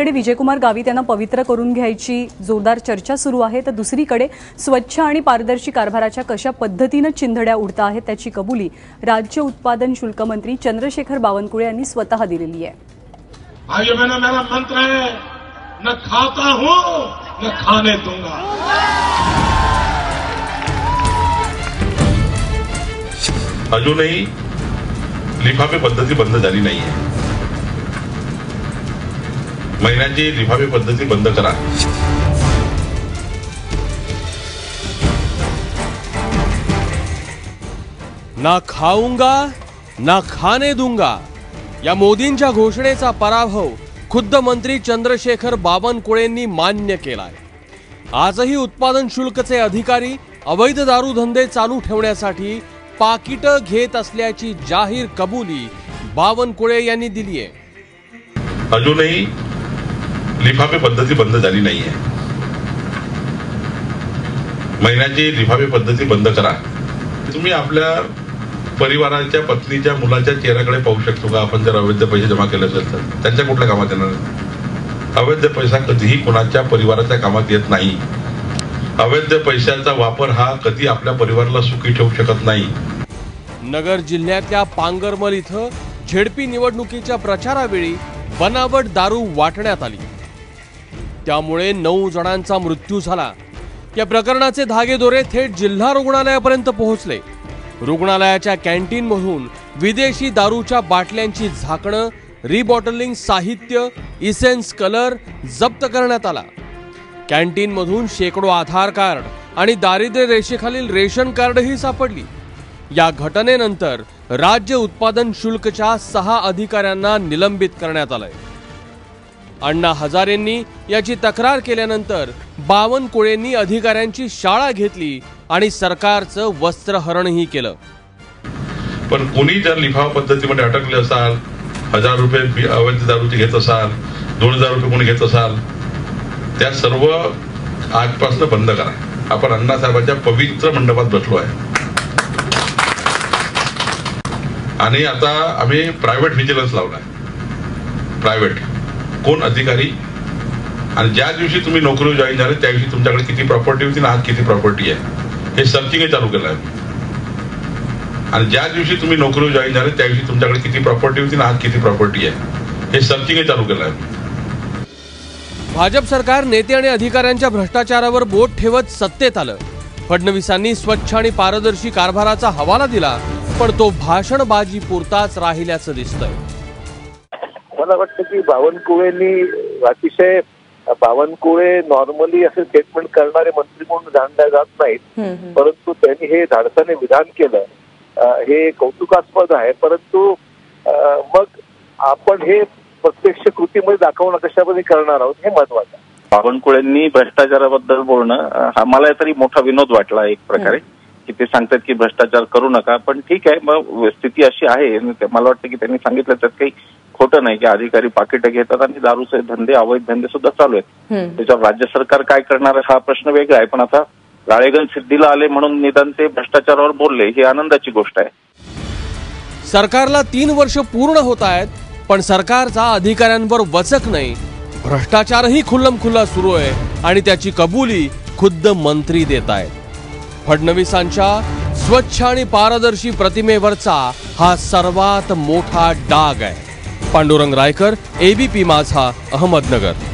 इकडे विजयकुमार गावित यांना पवित्र करून घ्यायची जोरदार चर्चा सुरू आहे. तर दुसरीकडे स्वच्छ आणि पारदर्शी कारभाराच्या कशा पद्धतीनं चिंधड्या उडता आहेत त्याची कबुली राज्य उत्पादन शुल्क मंत्री चंद्रशेखर बावनकुळे यांनी स्वतः दिलेली आहे. मेरा मंत्र है न खाता हूं न खाने दूंगा। अजूनही लिफाफे पद्धती बंद झाली नाहीये. महिन्याची लिफाफे पद्धती बंद करा. ना खाऊंगा ना खाने दूंगा. या मोदींच्या घोषणेचा पराभव खुद्द मंत्री चंद्रशेखर बावनकुळेंनी मान्य केलाय. आजही उत्पादन शुल्कचे अधिकारी अवैध दारू धंदे चालू ठेवण्यासाठी पाकिट घेत असल्याची जाहीर कबुली बावनकुळे यांनी दिली आहे अजूनही लिफाफे पद्धती बंद झाली नाहीये. महिन्याची लिफाफे पद्धती बंद करा. तुम्ही आपल्या परिवाराच्या पत्नीच्या मुलाच्या चेहऱ्याकडे पाहू शकतो का? आपण जर अवैध पैसे जमा केले असेल तर. त्यांच्या कुठल्या कामात येणार अवैध पैसा कधीही कुणाच्या परिवाराच्या कामात येत नाही. अवैध पैशाचा वापर हा कधी आपल्या परिवाराला सुखी ठेवू शकत नाही. नगर जिल्ह्यातल्या पांगरमल इथं झेडपी निवडणुकीच्या प्रचारावेळी बनावट दारू वाटण्यात आली. त्यामुळे नऊ जणांचा मृत्यू झाला. या प्रकरणाचे धागेदोरे थेट जिल्हा रुग्णालयापर्यंत पोहोचले. रुग्णालयाच्या कॅन्टीनमधून विदेशी दारूच्या बाटल्यांची झाकणं रिबॉटलिंग साहित्य इसेन्स कलर जप्त करण्यात आला. कॅन्टीनमधून शेकडो आधार कार्ड आणि दारिद्र्य रेषेखालील रेशन कार्डही सापडली. या घटनेनंतर राज्य उत्पादन शुल्कच्या सहा अधिकाऱ्यांना निलंबित करण्यात आलंय. अण्णा हजारेंनी याची तक्रार केल्यानंतर बावनकुळेंनी अधिकाऱ्यांची शाळा घेतली आणि सरकारचं वस्त्रहरणही केलं. पण कोणी जर लिफाव पद्धतीमध्ये अटकले असाल हजार रुपये अवैध दारूचे घेत असाल दोन हजार रुपये कोणी घेत असाल त्या सर्व आजपासून बंद करा. आपण अण्णासाहेबांच्या पवित्र मंडपात बसलो आहे. आणि आता आम्ही प्रायव्हेट व्हिजिलन्स लावलाय प्रायव्हेट कोण अधिकारी? आणि ज्या दिवशी तुम्ही नोकरी जॉईन झाले त्या दिवशी तुमच्याकडे किती प्रॉपर्टी होती ना आज किती प्रॉपर्टी आहे? हे सर्चिंग चालू केलं आहे. आणि ज्या दिवशी तुम्ही नोकरी जॉईन झाले त्या दिवशी तुमच्याकडे किती प्रॉपर्टी होती ना आज किती प्रॉपर्टी आहे? हे सर्चिंग चालू केलं आहे. भाजप सरकार नेते आणि अधिकाऱ्यांच्या भ्रष्टाचारावर बोट ठेवत सत्तेत आलं. फडणवीसांनी स्वच्छ आणि पारदर्शी कारभाराचा हवाला दिला पण तो भाषणबाजी पुरताच राहिल्याचं दिसतंय. मला वाटतं की बावनकुळेंनी अतिशय बावनकुळे नॉर्मली असे स्टेटमेंट करणारे मंत्री म्हणून जाणल्या जात नाहीत. परंतु त्यांनी हे धाडसाने विधान केलं. हे कौतुकास्पद आहे. परंतु मग आपण हे प्रत्यक्ष कृतीमध्ये दाखवणं कशा पद्धतीने करणार आहोत हे महत्वाचं आहे. बावनकुळेंनी भ्रष्टाचाराबद्दल बोलणं हा मला तरी मोठा विनोद वाटला एक प्रकारे की ते सांगतात की भ्रष्टाचार करू नका. पण ठीक आहे मग स्थिती अशी आहे. मला वाटतं की त्यांनी सांगितलं त्यात काही खोटं नाही की अधिकारी पाकिटं घेतात आणि दारूचे धंदे अवैध धंदे सुद्धा चालू आहेत. त्याच्यावर राज्य सरकार काय करणार हा प्रश्न वेगळा आहे. पण आता राळेगण सिद्धीला आले म्हणून निदान ते भ्रष्टाचारावर बोलले. ही आनंदाची गोष्ट आहे. सरकारला तीन वर्ष पूर्ण होत आहेत पण सरकारचा अधिकाऱ्यांवर वचक नाही. भ्रष्टाचारही खुल्लम खुल्ला सुरू आहे आणि त्याची कबुली खुद्द मंत्री देत आहेत. फडणवीसांच्या स्वच्छ आणि पारदर्शी प्रतिमेवरचा हा सर्वात मोठा डाग आहे. पांडुरंग रायकर एबीपी माझा अहमदनगर.